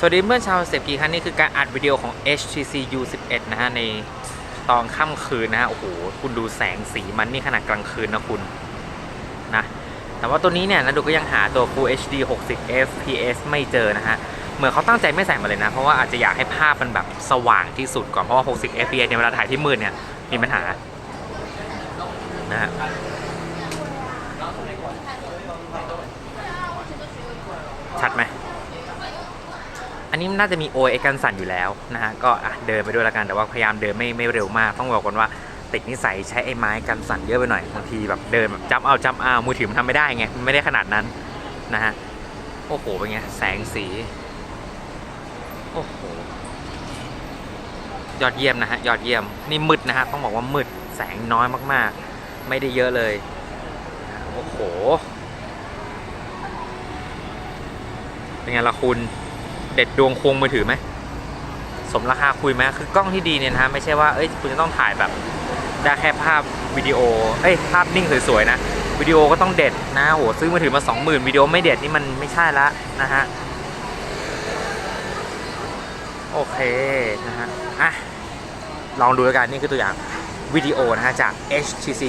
สวัสดีเพื่อนชาวเซฟกีครับนี่คือการอัดวิดีโอของ HTC U11 นะฮะในตอนค่ำคืนนะฮะโอ้โหคุณดูแสงสีมันนี่ขนาดกลางคืนนะคุณนะแต่ว่าตัวนี้เนี่ยนะดูก็ยังหาตัว Full HD 60 fps ไม่เจอนะฮะเหมือนเขาตั้งใจไม่ใส่มาเลยนะ เพราะว่าอาจจะอยากให้ภาพมันแบบสว่างที่สุดก่อน เพราะว่า 60 fps เนี่ยเวลาถ่ายที่มืดเนี่ยมีปัญหานะฮะชัดไหม นนี้น่าจะมี OS กันสั่นอยู่แล้วนะฮะก็เดินไปด้วยละกันแต่ว่าพยายามเดินไม่ไม่เร็วมาก ต้องบอกก่อนว่าติดนิสัยใช้ไอ้ไม้กันสั่นเยอะไปหน่อยบางทีแบบเดินแบบจับเอาจับเอามือถือมันทำไม่ได้ไงมันไม่ได้ขนาดนั้นนะฮะโอ้โหเป็นไงแสงสีโอ้โหยอดเยี่ยมนะฮะยอดเยี่ยมนี่มืดนะฮะต้องบอกว่ามืดแสงน้อยมากๆ ไม่ได้เยอะเลยโอ้โหเป็นไงล่ะคุณ เด็ดดวงควงมือถือไหมสมราคาคุยไหมคือกล้องที่ดีเนี่ยนะฮะไม่ใช่ว่าเอ้ยคุณจะต้องถ่ายแบบได้แค่ภาพวิดีโอเอ้ยภาพนิ่งสวยๆนะวิดีโอก็ต้องเด็ดนะโหซื้อมือถือมา 20,000วิดีโอไม่เด็ดนี่มันไม่ใช่ละนะฮะโอเคนะฮะอะลองดูแล้วกันนี่คือตัวอย่างวิดีโอนะฮะจาก HTC